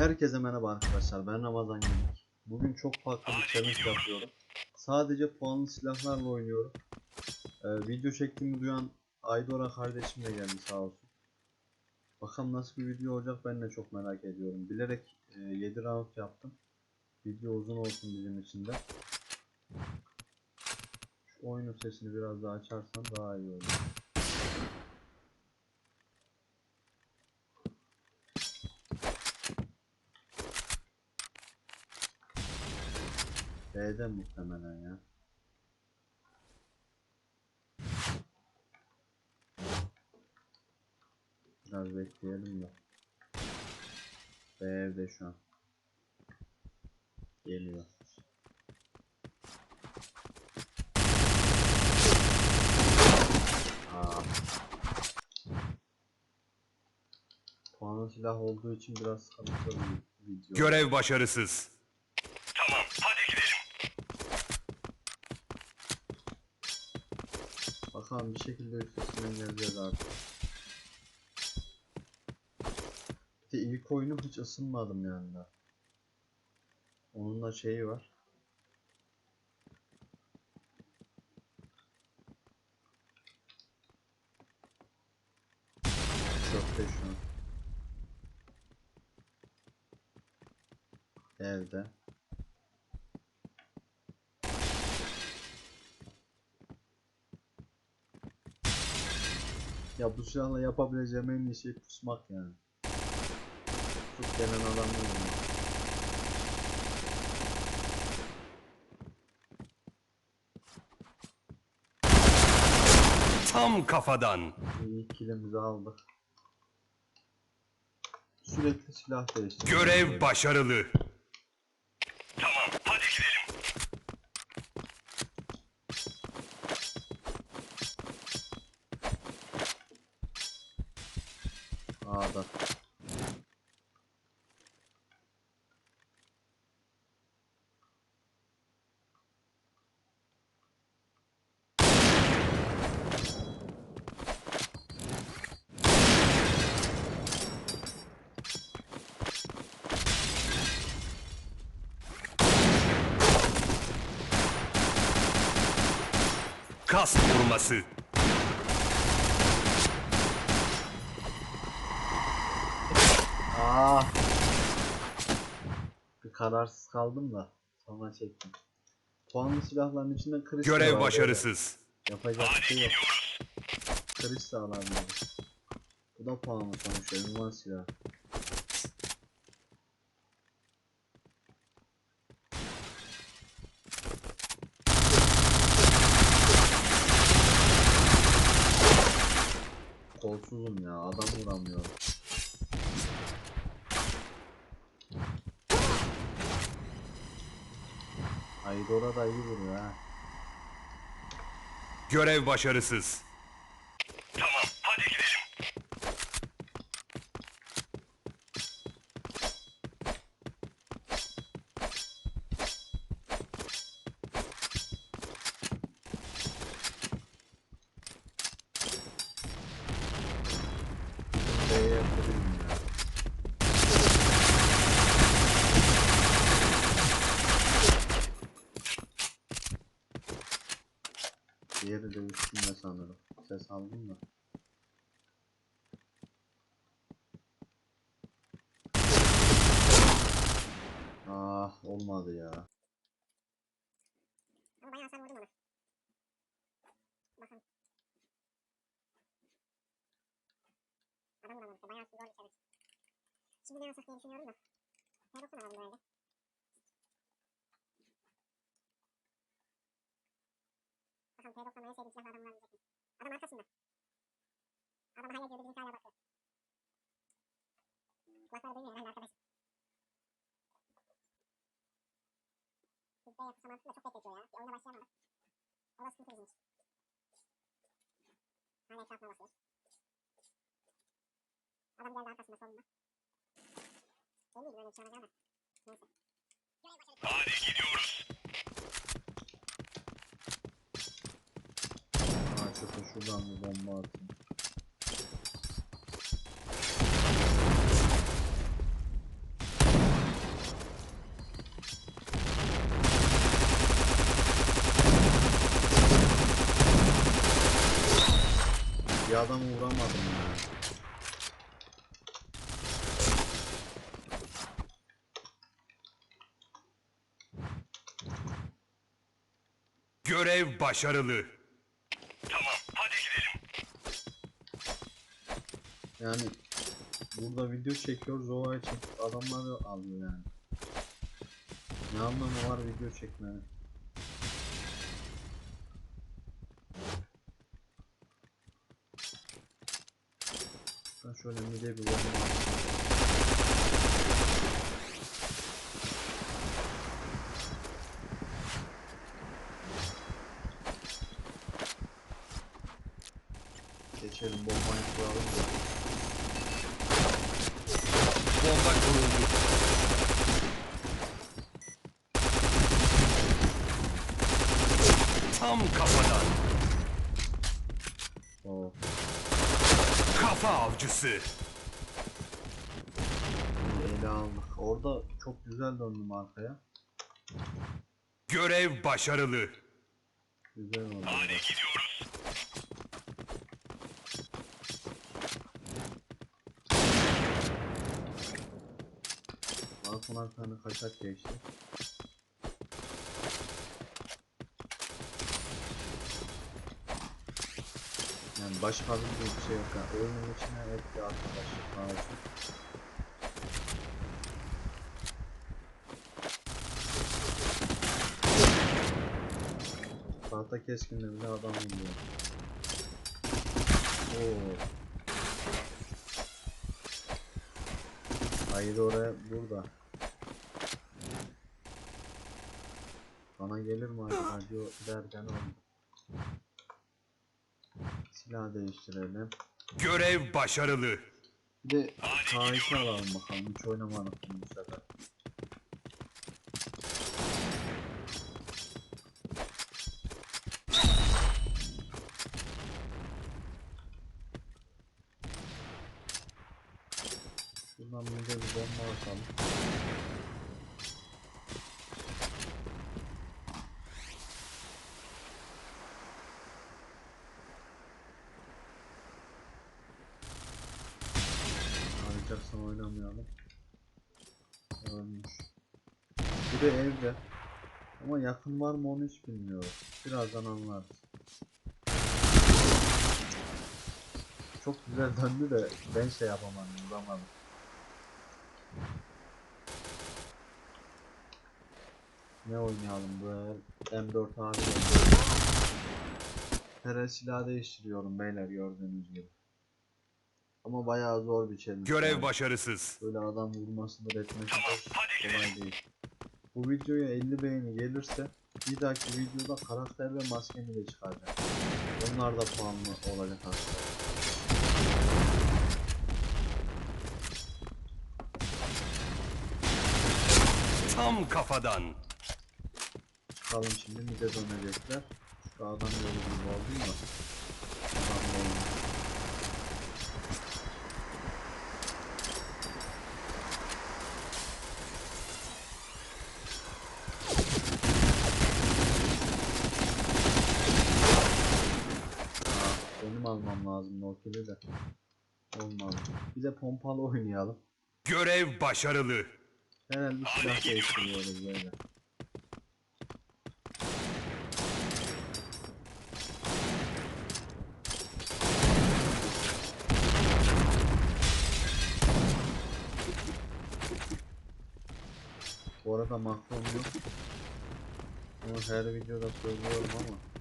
Herkese merhaba arkadaşlar ben Ramazan Gülük. Bugün çok farklı bir challenge yapıyorum. Sadece puanlı silahlarla oynuyorum. Ee, video çektiğimi duyan Aydora kardeşim de geldi sağ. Bakalım nasıl bir video olacak ben de çok merak ediyorum. Bilerek e, 7 round yaptım. Video uzun olsun bizim için de. Şu oyunun sesini biraz daha açarsam daha iyi olur. B'de muhtemelen ya. Biraz bekleyelim de. B evde şu an. Geliyor. Aa. Silah olduğu için biraz sıkıntılı bir video. Görev başarısız. Tamam, hadi gidelim. Bakalım bir şekilde üstesinden geleceğiz artık. Bir de ilk oyunu hiç ısınmadım yani daha. Onun da şeyi var. Çöpte şu an. Evde. Ya bu silahla yapabileceğim en iyi şey pusmak yani. Tut gelen adamı vurmak. Tam kafadan. İyi kilimizi aldık. Sürekli silah değiştiriyor. Görev başarılı. Tamam, hadi gidelim. A'da. Kas vurması. Aa. Bir kararsız kaldım da sonra çektim. Puanlı silahların içinde kriz Görev başarısız. Yapacak bir şey yok. Kriz sağlanmadı. Bu da puanlı sonuçta. Ünvan silah. Kolsuzum ya. Adam vuramıyorum. Aydora da iyi vuruyor ha. Görev başarısız. B'ye yapabilirim ya. Diğeri de üstünde sanırım. Ses aldım da. Ah olmadı ya. Ama bayağı hasar vurdum ona. Bakalım. Adam vuramadı. Bayağı zor bir challenge. Şimdi ne alsak diye düşünüyorum da. P90 alalım bu arada. Bakalım P90'la en sevdiğim silahlı adam vurabilecek mi? Adam arkasında. Adam hala diyordu bizimki hala bakıyor. Kulakları duymuyor herhalde arkadaş. Biz B yapısı mantıkla çok bekletiyor ya. Bir oyuna başlayamadık. O da sıkıntı bizim için. Hala etrafına basıyor. Adam geldi arkasında solunda. Ben miydim öyle bir şey olacağım da. Neyse. Hadi gidiyoruz. Arkası şuradan bir bomba atın. Bir adam vuramadım ya. Başarılı. Tamam, hadi gidelim. Yani burada video çekiyoruz o için adamları alıyor yani. Ne anlamı var video çekmenin? Ben şöyle mide bir bomba Geçelim bombayı kuralım da. Bomba kuruldu. Tam kafadan. Oo. Kafa avcısı. Ele aldık. Orada çok güzel döndüm arkaya. Görev başarılı. Güzel oldu. Hadi gidiyoruz. Balkona bir tane kaçak geçti. Yani başka bir şey yok. Yani oyunun içine hep bir arkadaşlık olsun. Tahta keskinle bile adam vuruyor. Oo. Hayır oraya burada. Bana gelir mi acaba diyor derken. Silah değiştirelim. Görev başarılı. Bir de KS alalım bakalım. Hiç oynamadık bu sefer. Şuradan bir de bir bomba atalım. Harcaksan oynamayalım. Ölmüş. Bir de evde. Ama yakın var mı onu hiç bilmiyorum. Birazdan anlarız. Çok güzel döndü de ben şey yapamadım, vuramadım. Ne oynayalım bu el? M4 abi Her silah değiştiriyorum beyler gördüğünüz gibi. Ama bayağı zor bir challenge. Görev yani. başarısız. Böyle adam vurmasıdır etmesi Tamam, de hadi kolay değil. Bu videoya 50 beğeni gelirse bir dahaki videoda karakter ve maskemi de çıkaracağım. Onlar da puanlı olacak aslında. Tam kafadan. Çıkalım şimdi mide dönecekler. Şu adam yolu gibi oldu mu? Adam yolu. Aa, benim almam lazım o kili de. Olmadı. Bir de pompalı oynayalım. Görev başarılı. Herhalde bir silah değiştiriyoruz böyle. Bu arada makrom yok. Bunu her videoda söylüyorum ama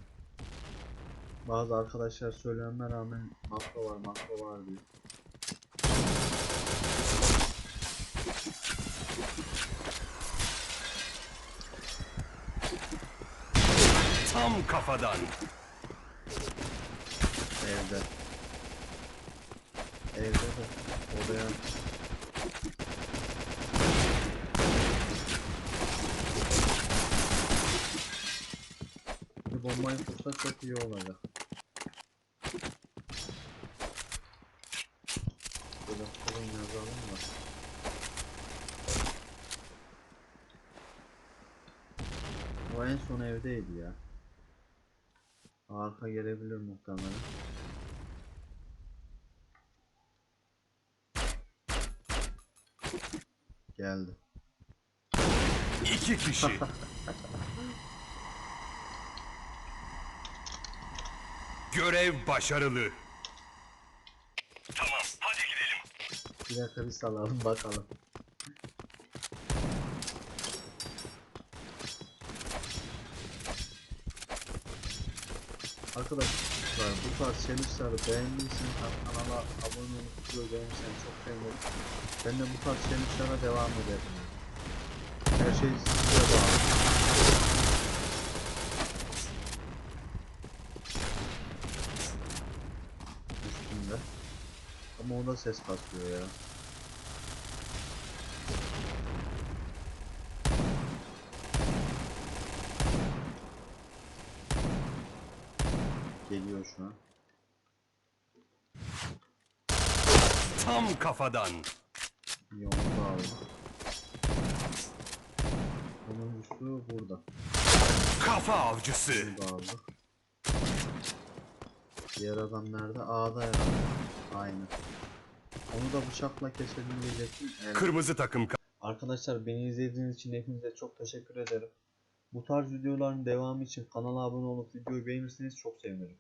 bazı arkadaşlar söylememe rağmen makro var makro var diyor. Tam kafadan. Evde. Evde de odaya Bir bombayı tutsa çok iyi olacak. zorun var. O en son evdeydi ya. Arka gelebilir muhtemelen. Geldi. İki kişi. Görev başarılı. Bir dakika bir salalım bakalım. Arkadaşlar bu tarz challenge'ları beğendiyseniz kanala abone olup video beğenirseniz çok sevinirim. Ben de bu tarz challenge'lara devam ederim. Her şey size bağlı. Üstünde. Ama o da ses kasıyor ya. Geliyor şu an. Tam kafadan. Bir onu da aldım. Sonuncusu burada. Kafa avcısı. Bunu da aldık. Diğer adam nerede? A'da herhalde. Aynen. Onu da bıçakla keselim diyecektim. Evet. Kırmızı takım Arkadaşlar beni izlediğiniz için hepinize çok teşekkür ederim. Bu tarz videoların devamı için kanala abone olup videoyu beğenirseniz çok sevinirim.